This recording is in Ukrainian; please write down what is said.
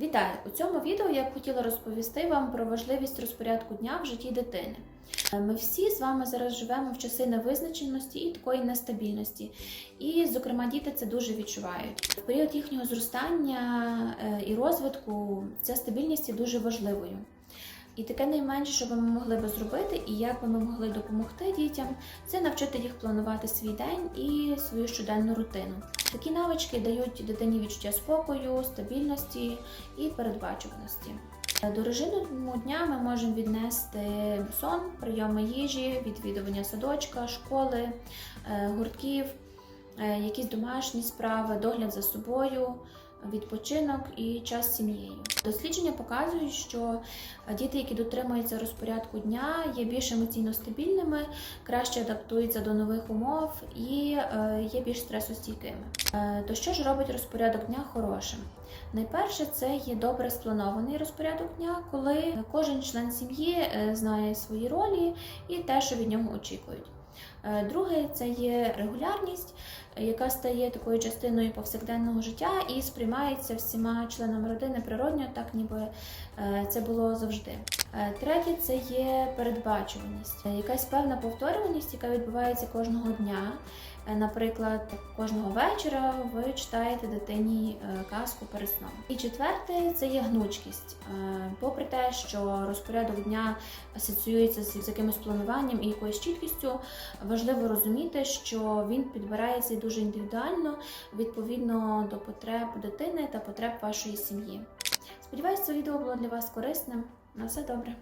Вітаю! У цьому відео я б хотіла розповісти вам про важливість розпорядку дня в житті дитини. Ми всі з вами зараз живемо в часи невизначеності і такої нестабільності. І, зокрема, діти це дуже відчувають. В період їхнього зростання е, і розвитку ця стабільність є дуже важливою. І таке найменше, що би ми могли би зробити, і як би ми могли допомогти дітям, це навчити їх планувати свій день і свою щоденну рутину. Такі навички дають дитині відчуття спокою, стабільності і передбачуваності. До режиму дня ми можемо віднести сон, прийоми їжі, відвідування садочка, школи, е, гуртків, якісь домашні справи, догляд за собою, відпочинок і час з сім'єю. Дослідження показують, що діти, які дотримуються розпорядку дня, є більш емоційно стабільними, краще адаптуються до нових умов і е, є більш стресостійкими. Е, То що ж робить розпорядок дня хорошим? Найперше, це є добре спланований розпорядок дня, коли кожен член сім'ї е, знає свої ролі і те, що від нього очікують. Е, Друге, це є регулярність, е, яка стає такою частиною повсякденного життя і сприймається всіма членами родини природньо, так ніби е, це було завжди. Е, Третє це є передбачуваність, Е, якась певна повторюваність, яка відбувається кожного дня. Е, Наприклад, кожного вечора ви читаєте дитині казку перед сном. І четверте це є гнучкість. Попри те, що розпорядок дня асоціюється з якимось плануванням і якоюсь чіткістю, важливо розуміти, що він підбирається дуже індивідуально відповідно до потреб дитини та потреб вашої сім'ї. Сподіваюсь, це відео було для вас корисним. На все добре.